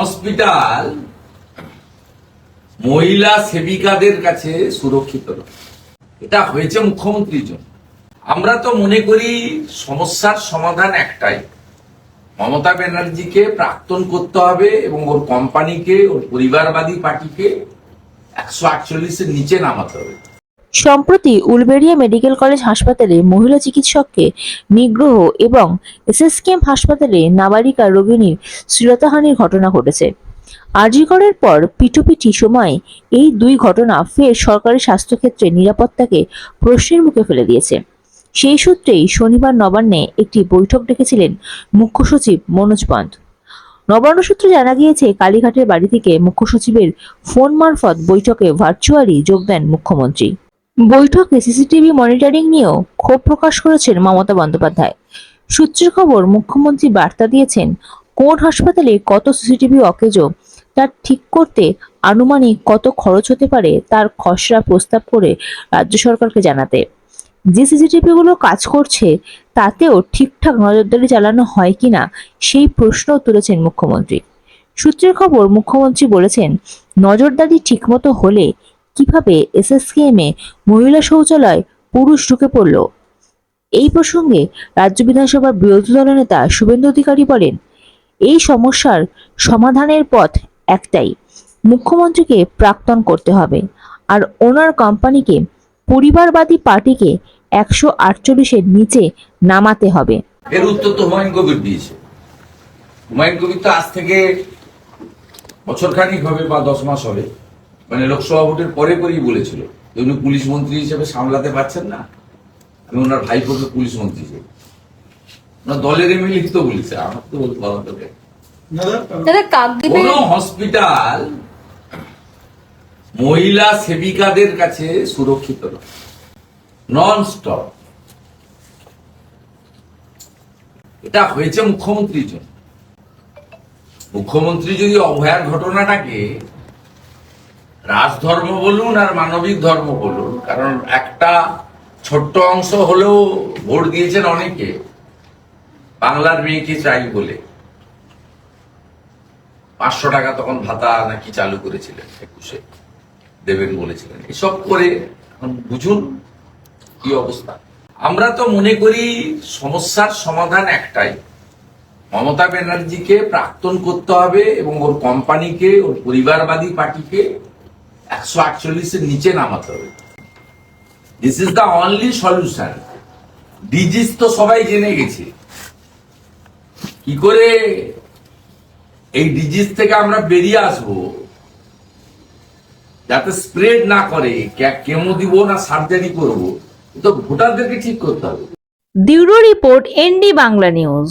Hospital মহিলা সেবিকাদের কাছে সুরক্ষিত এটা হয়েছে মুখ্যমন্ত্রীর জন্য। আমরা তো মনে করি সমস্যার সমাধান একটাই। মমতা ব্যানার্জিকে প্রাক্তন করতে হবে এবং ওর কোম্পানিকে, ওর পরিবারবাদী পার্টিকে একশো আটচল্লিশের নিচে নামাতে হবে। সম্প্রতি উলবেড়িয়া মেডিকেল কলেজ হাসপাতালে মহিলা চিকিৎসককে নিগ্রহ এবং এসএসকেএম হাসপাতালে নাবালিকা রোগিণীর শ্লীলতাহানির ঘটনা ঘটেছে। আরজিকরের পর পিটুপিটি সময় এই দুই ঘটনা ফের সরকারি স্বাস্থ্যক্ষেত্রে নিরাপত্তাকে প্রশ্নের মুখে ফেলে দিয়েছে। সেই সূত্রেই শনিবার নবান্নে একটি বৈঠক ডেকেছিলেন মুখ্য সচিব মনোজ পন্থ। নবান্ন সূত্রে জানা গিয়েছে, কালীঘাটের বাড়ি থেকে মুখ্য সচিবের ফোন মারফত বৈঠকে ভার্চুয়ালি যোগ দেন মুখ্যমন্ত্রী। বৈঠকে সিসিটিভি মনিটরিং নিয়েও ক্ষোভ প্রকাশ করেছেন মমতা বন্দ্যোপাধ্যায়। সূত্রের খবর, মুখ্যমন্ত্রী বার্তা দিয়েছেন, কোন হাসপাতালে কত সিসিটিভি অকেজো তা ঠিক করতে আনুমানিক কত খরচ হতে পারে তার খসড়া প্রস্তাব করে রাজ্য সরকারকে জানাতে। যে সিসিটিভি গুলো কাজ করছে, তাতেও ঠিকঠাক নজরদারি চালানো হয় কিনা সেই প্রশ্নও তুলেছেন মুখ্যমন্ত্রী। সূত্রের খবর, মুখ্যমন্ত্রী বলেছেন, নজরদারি ঠিকমতো হলে কীভাবে এসএসকেএম এ মহিলা শৌচালয় পুরুষ ঢুকে পড়ল? এই প্রসঙ্গে রাজ্য বিধানসভার বিরোধী দলনেতা শুভেন্দু অধিকারী বলেন, এই সমস্যার সমাধানের পথ একটাই, মুখ্যমন্ত্রীকে প্রাক্তন করতে হবে আর ওনার কোম্পানিকে, পরিবারবাদী পার্টিকে একশো আটচল্লিশের নিচে নামাতে হবে। এর উত্তর তো হুমায়ুন কবির দিয়েছে। হুমায়ুন কবির তো আজ থেকে বছর খানিক হবে বা দশ মাস হবে। মানে লোকসভা ভোটের পরে পরেই বলেছিল যে উনি পুলিশ মন্ত্রী হিসেবে সামলাতে পারছেন না। আমি ওনার ভাইপোকে পুলিশ মন্ত্রী হিসেবে। ওনার দলের এমএলএ তো বলেছে আমার তো বলতে পারলাম তোকে কোন হসপিটাল মহিলা সেবিকাদের কাছে সুরক্ষিত নয়। নন স্টপ এটা হয়েছে মুখ্যমন্ত্রীর জন্য। মুখ্যমন্ত্রী যদি অভয়ার ঘটনাটাকে রাজধর্ম বলুন আর মানবিক ধর্ম বলুন, কারণ একটা ছোট্ট অংশ হলেও ভোট দিয়েছেন অনেকে। বাংলার মেয়েকে চাই বলে? পাঁচশো টাকা তখন ভাতা নাকি চালু করেছিলেন একুশে। দেবেন বলেছিলেন। এসব করে বুঝুন কি অবস্থা। আমরা তো মনে করি সমস্যার সমাধান একটাই। মমতা ব্যানার্জিকে প্রাক্তন করতে হবে এবং ওর কোম্পানিকে, ওর পরিবারবাদী পার্টিকে একশো আটচল্লিশের নিচে নামাতে হবে। This is the only solution disease তো সবাই জেনে গেছে। কি করে এই ডিজিজ থেকে আমরা বেরিয়ে আসব? যাতে স্প্রেড না করে কেমো দিব না সার্জারি করব? তো ভোটারদেরকে ঠিক করতে হবে। Bureau report ND Bangla news.